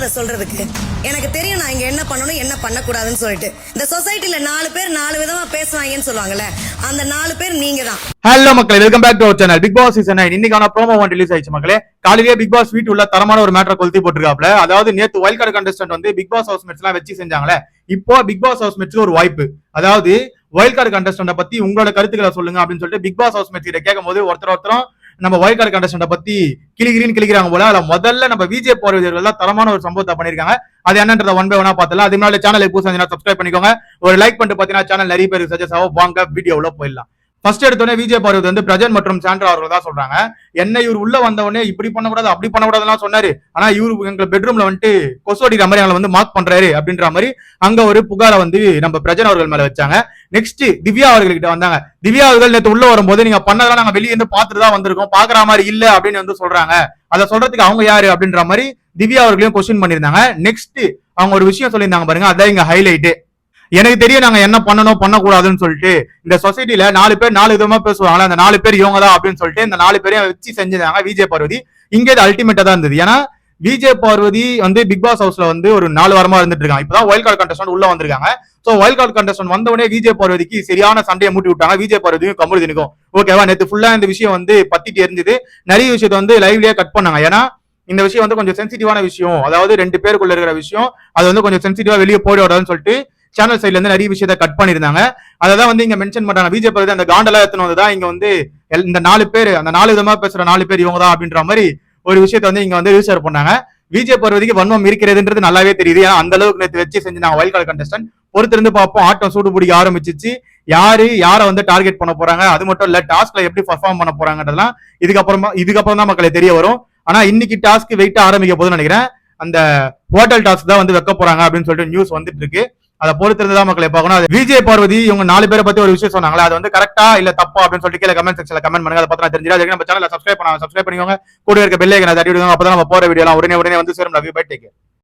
அதை சொல்றதுக்கு. எனக்கு தெரியும் நான் இங்க என்ன பண்ணணும் என்ன பண்ணக்கூடாதுன்னு சொல்லிட்டு. இந்த சொசைட்டில நாலு பேர் நாலு விதமா பேசுவாங்கன்னு சொல்லுவாங்கல்ல அந்த நாலு பேர் நீங்க தான் ஹலோ மக்களே welcome back to our channel Bigg Boss season nine இன்னைக்கான ப்ரோமோ ஒன் ரிலீஸ் ஆயிடுச்சு மக்களே. காலையிலேயே பிக் பாஸ் வீட்டு உள்ள தரமான ஒரு மேட்டரை கொளுத்தி போட்டுருக்காப்ல அதாவது நேத்து வைல் கார்டு கண்டஸ்டன்ட் வந்து பிக் பாஸ் ஹவுஸ் மேட்ச் எல்லாம் வச்சு செஞ்சாங்களே. இப்போ பிக் பாஸ் ஹவுஸ் மேட்ச்க்கு ஒரு வாய்ப்பு. அதாவது வைல்ட் கார்டு கண்டஸ்டன்ட பத்தி உங்களோட கருத்துக்களை சொல்லுங்க அப்படின்னு சொல்லிட்டு பிக் பாஸ் ஹவுஸ் மேட்ச் கிட்ட கேட்கும் போது ஒருத்தர் ஒருத்தரும் நம்ம வைல்ட் கார்டு பத்தி கிளிகிரின்னு கிளிக்கிறாங்க போல அதுல முதல்ல நம்ம விஜய் பார்வையர்கள் எல்லாம் தரமான ஒரு சம்பவத்தை பண்ணிருக்காங்க அது என்னன்றத ஒன் பை ஒன்னா பார்த்தலாம் அது முன்னாடி சேனலுக்கு புதுசா சப்ஸ்கிரைப் பண்ணிக்கோங்க. ஒரு லைக் பண்ணிட்டு பாத்தீங்கன்னா சேனல் நிறைய பேருக்கு சஜஸ்ட் ஆகும். வாங்க வீடியோவில் போயிடலாம். ஃபர்ஸ்ட் எடுத்தோடனே விஜய் பார்வதி வந்து பிரஜன் மற்றும் சாண்ட்ரா அவர்கள் தான் சொல்றாங்க. என்ன இவர் உள்ள வந்தவொடனே இப்படி பண்ணக்கூடாது அப்படி பண்ணக்கூடாதுலாம் சொன்னாரு. ஆனா இவரு எங்க பெட்ரூம்ல வந்துட்டு கொசு அடிக்கிற மாதிரி எங்களை வந்து மார்க் பண்றாரு அப்படின்ற மாதிரி அங்க ஒரு புகாரை வந்து நம்ம பிரஜன் அவர்கள் மேல வச்சாங்க. நெக்ஸ்ட் திவ்யா அவர்கள்கிட்ட வந்தாங்க. திவ்யா அவர்கள் நேற்று உள்ள வரும்போது நீங்க பண்ணதெல்லாம் நாங்க வெளியே இருந்து பார்த்துட்டு தான் வந்திருக்கோம். பாக்குற மாதிரி இல்ல அப்படின்னு வந்து சொல்றாங்க. அதை சொல்றதுக்கு அவங்க யாரு அப்படின்ற மாதிரி திவ்யா அவர்களையும் கொஸ்டின் பண்ணியிருந்தாங்க. நெக்ஸ்ட் அவங்க ஒரு விஷயம் சொல்லியிருந்தாங்க பாருங்க. அதான் இங்க ஹைலைட்டு எனக்கு தெரியும் நாங்க என்ன பண்ணணும் பண்ணக்கூடாதுன்னு சொல்லிட்டு இந்த சொசைட்டில நாலு பேர் நாலு விதமா பேசுவாங்களா? அந்த நாலு பேர் இவங்க தான் அப்படின்னு சொல்லிட்டு இந்த நாலு பேரையும் வச்சு செஞ்சிருந்தாங்க விஜய் பார்வதி. இங்க இது அல்டிமேட்டா தான் இருந்தது. ஏன்னா விஜய் பார்வதி வந்து பிக் பாஸ் ஹவுஸ்ல வந்து ஒரு நாலு வாரமா இருந்துட்டு இருக்காங்க. இப்பதான் ஒயில் கார்டு கண்டஸ்டன்ட் உள்ள வந்திருக்காங்க. சோ ஒயல் கார்டு கண்டஸ்டன்ட் வந்தவனே விஜய் பார்வதிக்கு சரியான சண்டையை மூட்டி விட்டாங்க. விஜய் பார்வதியும் கமருதீனுக்கும் ஓகேவா நேத்து ஃபுல்லா இந்த விஷயம் வந்து பத்திட்டு இருந்தது நிறைய விஷயத்த வந்து லைவ்லயே கட் பண்ணாங்க. ஏன்னா இந்த விஷயம் வந்து கொஞ்சம் சென்சிட்டிவான விஷயம். அதாவது ரெண்டு பேருக்குள்ள இருக்கிற விஷயம். அது வந்து கொஞ்சம் சென்சிட்டிவா வெளியே போட விடாதுன்னு சொல்லிட்டு சேனல் சைட்ல இருந்து நிறைய விஷயத்த கட் பண்ணிருந்தாங்க அதை தான் வந்து இங்க மென்ஷன் பண்றாங்க. பிஜேபி பார்வதி அந்த காண்டலா எத்தனை வந்து தான் இங்க வந்து எல்- இந்த நாலு பேர் அந்த நாலு விதமா பேசுற நாலு பேர் இவங்க தான் அப்படின்ற மாதிரி ஒரு விஷயத்த வந்து இங்க வந்து ரிஜிஸ்டர் பண்ணாங்க. பிஜேபி பார்வதிக்கு வன்மம் இருக்கிறதுன்றது நல்லாவே தெரியுது. ஏன்னா அந்த அளவுக்கு நேற்று வச்சு செஞ்சாங்க வைல்ட் கார்டு கண்டஸ்டன்ட் பொறுத்திருந்து பார்ப்போம். ஆட்டம் சூடு பிடிக்க ஆரம்பிச்சிச்சு. யாரு யாரை வந்து டார்கெட் பண்ண போறாங்க? அது மட்டும் இல்ல டாஸ்க்ல எப்படி பர்ஃபார்ம் பண்ண போறாங்கன்றதுலாம் இதுக்கப்புறமா இதுக்கப்புறம் தான் மக்களை தெரிய வரும். ஆனா இன்னைக்கு டாஸ்க் வெயிட்டா ஆரம்பிக்க போதுன்னு நினைக்கிறேன். அந்த ஹோட்டல் டாஸ்க் தான் வந்து வைக்க போறாங்க அப்படின்னு சொல்லிட்டு நியூஸ் வந்துட்டு இருக்கு. அதை பொறுத்திருந்தா மக்களை பார்க்கணும். அது விஜய் பார்வதி இவங்க நாலு பேரை பத்தி ஒரு விஷயம் சொன்னாங்களா அது வந்து கரெக்டா இல்ல தப்பா அப்படின்னு சொல்லிட்டு கீழே கமெண்ட் செக்ஷன்ல கமெண்ட் பண்ணுங்க. அதை பத்தி நான் தெரிஞ்சிடும் நம்ம சேனல் சப்ஸ்கிரைப் பண்ணாங்க சப்ஸ்கிரைப் பண்ணிக்கோங்க. கூட இருக்க பெல்லை நான் தட்டி விடுங்க. அப்பதான் நம்ம போற வீடியோ உடனே உடனே வந்து சேரும். Love you bye take